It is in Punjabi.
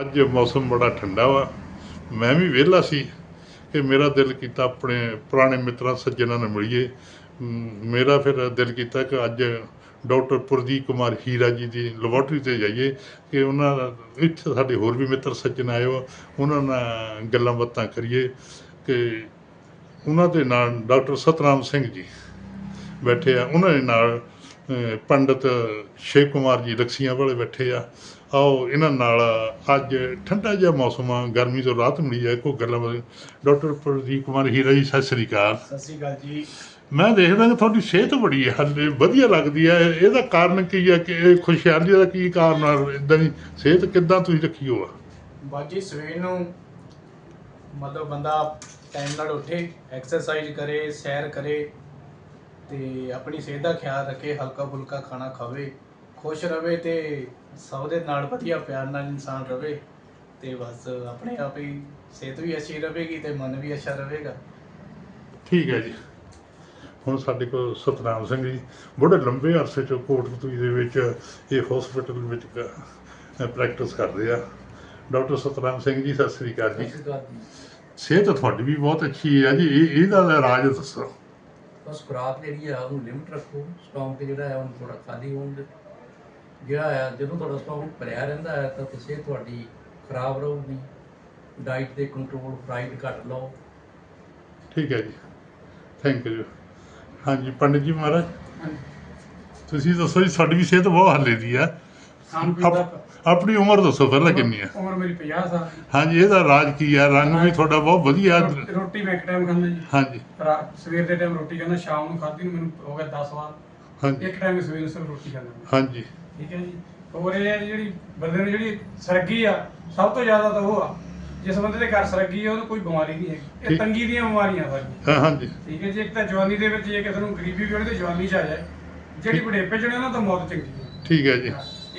ਅੱਜ ਮੌਸਮ ਬੜਾ ਠੰਡਾ ਵਾ। ਮੈਂ ਵੀ ਵਿਹਲਾ ਸੀ ਕਿ ਮੇਰਾ ਦਿਲ ਕੀਤਾ ਆਪਣੇ ਪੁਰਾਣੇ ਮਿੱਤਰਾਂ, ਸੱਜਣਾਂ ਨਾਲ ਮਿਲੀਏ। ਮੇਰਾ ਫਿਰ ਦਿਲ ਕੀਤਾ ਕਿ ਅੱਜ ਡਾਕਟਰ ਪ੍ਰਦੀਪ ਕੁਮਾਰ ਹੀਰਾ ਜੀ ਦੀ ਲੈਬੋਰਟਰੀ ਤੇ ਜਾਈਏ ਕਿ ਉਹਨਾਂ ਦਾ- ਇੱਥੇ ਸਾਡੇ ਹੋਰ ਵੀ ਮਿੱਤਰ, ਸੱਜਣ ਆਏ ਹੋ ਉਹਨਾਂ ਨਾਲ ਗੱਲਾਂ ਬਾਤਾਂ ਕਰੀਏ ਕਿ ਉਹਨਾਂ ਦੇ ਨਾਲ ਡਾਕਟਰ ਸਤਨਾਮ ਸਿੰਘ ਜੀ ਬੈਠੇ ਆ। ਉਹਨਾਂ ਦੇ ਨਾਲ ਪੰਡਿਤ ਸ਼ਿਵ ਕੁਮਾਰ ਜੀ ਲਕਸੀਆਂ ਵਾਲੇ ਬੈਠੇ ਆ। ਆਓ ਇਹਨਾਂ ਨਾਲ ਅੱਜ ਠੰਡਾ ਜਿਹਾ ਮੌਸਮ ਆ ਗਰਮੀ ਤੋਂ ਰਾਹਤ ਮਿਲੀ ਹੈ ਕੋਈ ਗੱਲਾਂ ਬਾਤਾਂ ਡਾਕਟਰ ਪ੍ਰਦੀਪ ਕੁਮਾਰ ਹੀਰਾ ਜੀ ਸਤਿ ਸ੍ਰੀ ਅਕਾਲ। ਸਤਿ ਸ਼੍ਰੀ ਅਕਾਲ ਜੀ। ਮੈਂ ਦੇਖਦਾ ਕਿ ਤੁਹਾਡੀ ਸਿਹਤ ਬੜੀ ਹੈ ਹਾਲੇ ਵਧੀਆ ਲੱਗਦੀ ਹੈ ਇਹਦਾ ਕਾਰਨ ਕੀ ਹੈ ਕਿ ਇਹ ਖੁਸ਼ਹਾਲੀ ਦਾ ਕੀ ਕਾਰਨ ਆ? ਇਦਾਂ ਦੀ ਸਿਹਤ ਕਿੱਦਾਂ ਤੁਸੀਂ ਰੱਖੀ ਹੋ ਆ ਬਾਜੀ ਸਵੇਰ ਨੂੰ ਮਤਲਬ ਬੰਦਾ ਟਾਈਮ ਨਾਲ ਉੱਠੇ ਐਕਸਰਸਾਈਜ਼ ਕਰੇ ਸੈਰ ਕਰੇ ਤੇ ਆਪਣੀ ਸਿਹਤ ਦਾ ਖਿਆਲ ਰੱਖੇ ਹਲਕਾ ਫੁਲਕਾ ਖਾਣਾ ਖਾਵੇ ਖੁਸ਼ ਰਵੇ ਤੇ ਸਭ ਦੇ ਨਾਲ ਵਧੀਆ ਪਿਆਰ ਨਾਲ ਇਨਸਾਨ ਰਵੇ ਤੇ ਬਸ ਆਪਣੇ ਆਪ ਹੀ ਸਿਹਤ ਵੀ ਅੱਛੀ ਰਹੇਗੀ ਤੇ ਮਨ ਵੀ ਅੱਛਾ ਰਹੇਗਾ। ਠੀਕ ਹੈ ਜੀ। ਹੁਣ ਸਾਡੇ ਕੋਲ ਸਤਨਾਮ ਸਿੰਘ ਜੀ ਬੜੇ ਲੰਬੇ ਅਰਸੇ ਤੋਂ ਕੋਟਕਪੂਰੀ ਦੇ ਵਿੱਚ ਇਹ ਹਸਪੀਟਲ ਵਿੱਚ ਪ੍ਰੈਕਟਿਸ ਕਰਦੇ ਆ। ਡਾਕਟਰ ਸਤਨਾਮ ਸਿੰਘ ਜੀ। ਸਤਿ ਸ੍ਰੀ ਅਕਾਲ ਜੀ। ਸਿਹਤ ਤੁਹਾਡੀ ਵੀ ਬਹੁਤ ਅੱਛੀ ਹੈ ਜੀ। ਇਹ ਇਹਦਾ ਰਾਜ ਦੱਸੋ। ਬਸ ਖੁਰਾਕ ਜਿਹੜੀ ਆ ਉਹਨੂੰ ਲਿਮਟ ਰੱਖੋ। ਸਟਾਕ ਜਿਹੜਾ ਹੈ ਉਹਨੂੰ ਥੋੜਾ ਖਾਲੀ ਹੋਣ ਦਿਓ। ਜਿਹੜਾ ਆ ਜਦੋਂ ਤੁਹਾਡਾ ਸਟਾਕ ਭਰਿਆ ਰਹਿੰਦਾ ਹੈ ਤਾਂ ਸਿਹਤ ਤੁਹਾਡੀ ਖਰਾਬ ਰਹੂਗੀ। ਡਾਈਟ ਤੇ ਕੰਟਰੋਲ ਫਰਾਈਡ ਘੱਟ ਲਓ। ਠੀਕ ਹੈ ਜੀ। ਥੈਂਕ ਯੂ ਹਾਂਜੀ ਪੰਡਿਤ ਜੀ ਮਹਾਰਾਜ ਤੁਸੀਂ ਦੱਸੋ ਜੀ ਸਾਡੀ ਵੀ ਸਿਹਤ ਬਹੁਤ ਹਾਲੇ ਦੀ ਆ। ਖਾਣ ਪੀਣ ਆਪ- ਦਾ ਆਪਣੀ ਉਮਰ ਦੱਸੋ ਪਹਿਲਾਂ ਕਿੰਨੀ ਆ ਉਮਰ ਮੇਰੀ 50 ਸਾਲ ਹਾਂਜੀ ਇਹਦਾ ਰਾਜ ਕੀ ਆ ਰੰਗ ਵੀ ਤੁਹਾਡਾ ਬਹੁਤ ਵਧੀਆ ਰੋ- ਰੋਟੀ ਮੈਂ ਇੱਕ ਟਾਈਮ ਖਾਂਦਾ ਜੀ। ਹਾਂਜੀ। ਰਾਤ ਸਵੇਰ ਦੇ ਟਾਈਮ ਰੋਟੀ ਖਾਂਦਾ ਸ਼ਾਮ ਨੂੰ ਖਾਧੀ ਨੂੰ ਮੈਨੂੰ ਹੋ ਗਿਆ 10 ਵਾਰ। ਹਾਂਜੀ। ਇੱਕ ਟਾਈਮ ਸਵੇਰ ਨੂੰ ਸਿਰਫ ਰੋਟੀ ਖਾਂਦਾ ਮੈਂ। ਹਾਂਜੀ। ਠੀਕ ਹੈ ਜੀ। ਹੋਰ ਇਹ ਹੈ ਜੀ ਜਿਹੜੀ ਬੰਦੇ ਨੂੰ ਜਿਹੜੀ ਸਰਗੀ ਆ ਸਭ ਤੋਂ ਜ਼ਿਆਦਾ ਤਾਂ ਉਹ ਆ। ਜਿਸ ਬੰਦੇ ਦੇ ਘਰ ਸਰਗੀ ਆ ਉਹਨੂੰ ਕੋਈ ਬਿਮਾਰੀ ਨਹੀਂ ਹੈਗੀ। ਠੀਕ। ਇਹ ਤੰਗੀ ਦੀਆਂ ਬਿਮਾਰੀਆਂ ਸਾਰੀਆਂ। ਹਾਂ ਹਾਂਜੀ। ਠੀਕ ਹੈ ਜੀ ਇੱਕ ਤਾਂ ਜਵਾਨੀ ਦੇ ਵਿੱਚ ਜੇ ਕਿਸੇ ਨੂੰ ਗਰੀਬੀ ਵੀ ਹੋਣੀ ਤੇ ਜਵਾਨੀ ਚ ਆ ਜਾਏ। ਜਿਹੜੀ। ਬੁਢੇਪੇ ਚ ਹੋਣੀ ਉਹਨਾਂ ਤਾਂ ਮੌਤ ਚੰਗੀ ਹੈ ਠੀਕ ਹੈ ਜੀ।